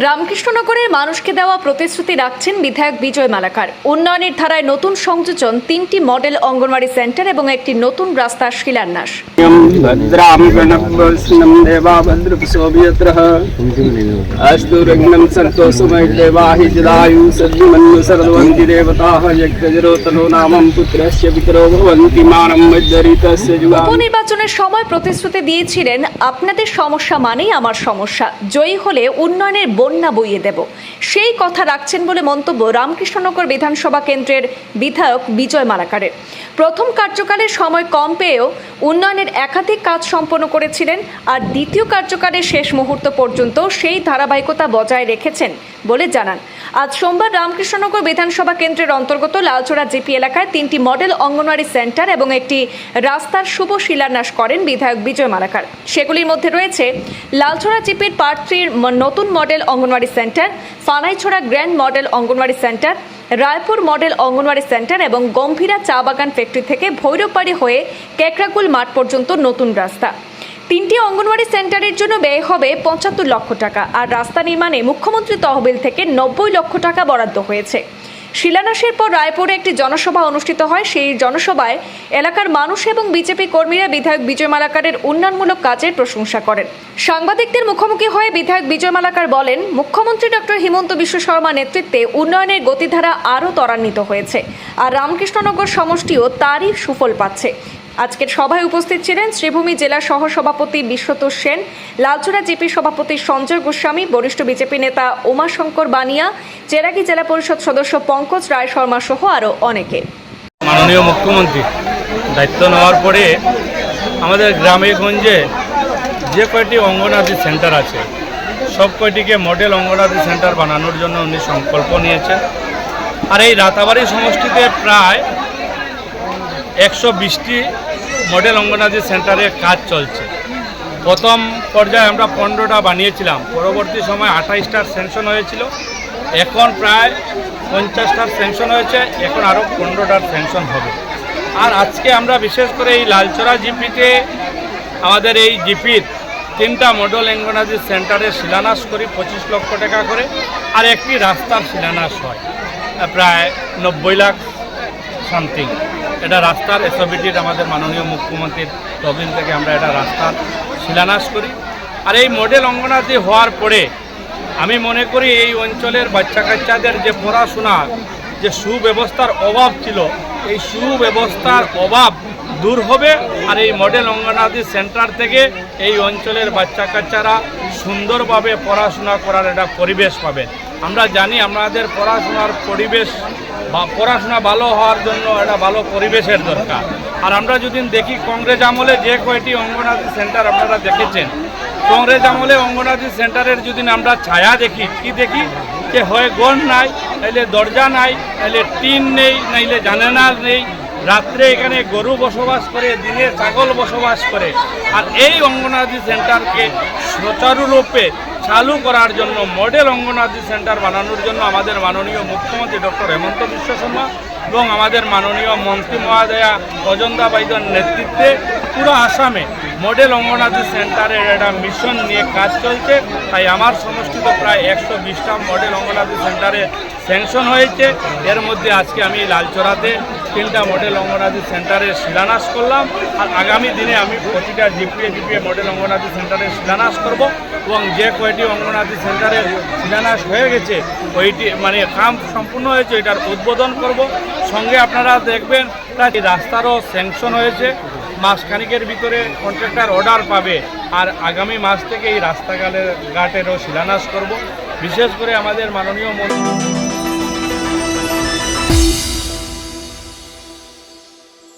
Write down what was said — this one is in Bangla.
রামকৃষ্ণনগরের মানুষকে দেওয়া প্রতিশ্রুতি রাখছেন বিধায়ক বিজয় মালাকার। উন্নয়নের ধারায় নতুন সংযোজন তিনটি মডেল অঙ্গনওয়াড়ি সেন্টার এবং একটি নতুন রাস্তার শিলান্যাস। উপনির্বাচনের সময় প্রতিশ্রুতি দিয়েছিলেন আপনাদের সমস্যা মানেই আমার সমস্যা। জয়ী হলে উন্নয়নের বন্যা বইয়ে দেব। সেই কথা রাখছেন বলে মন্তব্য রামকৃষ্ণনগর বিধানসভা কেন্দ্রের বিধায়ক বিজয় মালাকারের। প্রথম কার্যকালের সময় কম পেয়েও উন্নয়নের একাধিক কাজ সম্পন্ন করেছিলেন আর দ্বিতীয় কার্যকালের শেষ মুহূর্ত পর্যন্ত সেই ধারাবাহিকতা বজায় রেখেছেন বলে জানান। আজ সোমবার রামকৃষ্ণনগর বিধানসভা কেন্দ্রের অন্তর্গত লালচোড়া জিপি এলাকায় তিনটি মডেল অঙ্গনওয়াড়ি সেন্টার এবং একটি রাস্তার শুভ শিলান্যাস করেন বিধায়ক বিজয় মালাকার। সেগুলির মধ্যে রয়েছে লালছড়া জিপির পার্ট থ্রির নতুন model anganwadi centre, Fanaichhara grand model anganwadi centre, Raipur model anganwadi centre এবং গম্ভীরা চা বাগান ফ্যাক্টরি থেকে ভৈরববাড়ি হয়ে কেকরাকুল মাঠ পর্যন্ত নতুন রাস্তা। তিনটি অঙ্গনওয়াড়ি সেন্টারের জন্য ব্যয় হবে পঁচাত্তর লক্ষ টাকা, আর রাস্তা নির্মাণে মুখ্যমন্ত্রী তহবিল থেকে নব্বই লক্ষ টাকা বরাদ্দ হয়েছে। শিলান্যাসের পর রায়পুরে একটি জনসভা অনুষ্ঠিত হয়। সেই জনসভায় এলাকার মানুষ এবং বিজেপি কর্মীরা বিধায়ক বিজয় মালাকারের উন্নয়নমূলক কাজের প্রশংসা করেন। সাংবাদিকদের মুখোমুখি হয়ে বিধায়ক বিজয় মালাকার বলেন, মুখ্যমন্ত্রী ডক্টর হিমন্ত বিশ্ব শর্মা নেতৃত্বে উন্নয়নের গতিধারা আরও ত্বরান্বিত হয়েছে। আর রামকৃষ্ণনগর সমষ্টিও তারই সুফল পাচ্ছে। আজকের সভায় উপস্থিত ছিলেন শ্রীভূমি জেলা সহসভাপতি বিশ্বতোষ সেন, লালচুরা জিপি সভাপতি সঞ্জয় গোস্বামী, বরিষ্ঠ বিজেপি নেতা উমাশঙ্কর বানিয়া, চেরাগি জেলা পরিষদ সদস্য পঙ্কজ রায় শর্মা সহ আরও অনেকে। মাননীয় মুখ্যমন্ত্রী, দায়িত্ব নেওয়ার পরে আমাদের গ্রামে গঞ্জে যে কয়টি অঙ্গনাদি সেন্টার আছে, সব কয়টিকে মডেল অঙ্গনাদি সেন্টার বানানোর জন্য উনি সংকল্প নিয়েছেন। আর এই রাতাবাড়ি সমষ্টিতে প্রায় একশো বিশটি মডেল অঙ্গনাদি সেন্টারে কাজ চলছে। প্রথম পর্যায়ে আমরা পনেরোটা বানিয়েছিলাম। পরবর্তী সময় আঠাইশটার স্যাংশন হয়েছিল। এখন প্রায় পঞ্চাশটার স্যাংশন হয়েছে। এখন আরও পনেরোটার স্যাংশন হবে। আর আজকে আমরা বিশেষ করে এই লালচরা জিপিতে আমাদের এই জিপির তিনটা মডেল অঙ্গনাদি সেন্টারের শিলান্যাস করি, পঁচিশ লক্ষ টাকা করে। আর একটি রাস্তার শিলান্যাস হয়, প্রায় নব্বই লাখ সামথিং। এটা রাস্তার এসওবিটির আমাদের মাননীয় মুখ্যমন্ত্রীর তহবিল থেকে আমরা এটা রাস্তার শিলান্যাস করি। আর এই মডেল অঙ্গনাদি হওয়ার পরে আমি মনে করি এই অঞ্চলের বাচ্চা কাচ্চাদের যে পড়াশোনার যে সুব্যবস্থার অভাব ছিল, এই সুব্যবস্থার অভাব দূর হবে। আর এই মডেল অঙ্গনাদি সেন্টার থেকে এই অঞ্চলের বাচ্চা কাচ্চারা সুন্দরভাবে পড়াশোনা করার একটা পরিবেশ পাবে। আমরা জানি আমাদের পড়াশোনার পরিবেশ বা পড়াশোনা ভালো হওয়ার জন্য একটা ভালো পরিবেশের দরকার। আর আমরা যদি দেখি কংগ্রেস আমলে যে কয়টি অঙ্গনাদি সেন্টার আপনারা দেখেছেন, কংগ্রেস আমলে অঙ্গনাদি সেন্টারের যদি আমরা ছায়া দেখি, কি দেখি? যে হয় গন নাই নাইলে দরজা নাই নাইলে টিন নেই, নাইলে জানালা নেই রাত্রে এখানে গরু বসবাস করে, দিনে ছাগল বসবাস করে। আর এই অঙ্গনাদি সেন্টারকে সুচারুরূপে চালু করার জন্য, মডেল অঙ্গনাদি সেন্টার বানানোর জন্য আমাদের মাননীয় মুখ্যমন্ত্রী ডক্টর হেমন্ত বিশ্ব শর্মা এবং আমাদের মাননীয় মন্ত্রী মহাদয়া অজন্তা বাইদের নেতৃত্বে পুরো আসামে মডেল অঙ্গনাদি সেন্টারের একটা মিশন নিয়ে কাজ চলছে। তাই আমার সমষ্টিত প্রায় একশো বিশটা মডেল অঙ্গনাদি সেন্টারে স্যাংশন হয়েছে। এর মধ্যে আজকে আমি লালচড়াতে তিনটা মডেল অঙ্গনাদি সেন্টারের শিলান্যাস করলাম। আর আগামী দিনে আমি প্রতিটা জিপিএ জিপিএ মডেল অঙ্গনাদি সেন্টারের শিলান্যাস করব এবং যে কয়টি অঙ্গনাদি সেন্টারের শিলান্যাস হয়ে গেছে, ওইটি মানে কাম সম্পূর্ণ হয়েছে, এটার উদ্বোধন করব। সঙ্গে আপনারা দেখবেন প্রায় রাস্তারও স্যাংশন হয়েছে মাসখানিকের ভিতরে কন্ট্রাক্টর অর্ডার পাবে। আর আগামী মাস থেকে এই রাস্তাঘাটের ঘাটেরও শিলান্যাস করব। বিশেষ করে আমাদের মাননীয় মন্ত্রী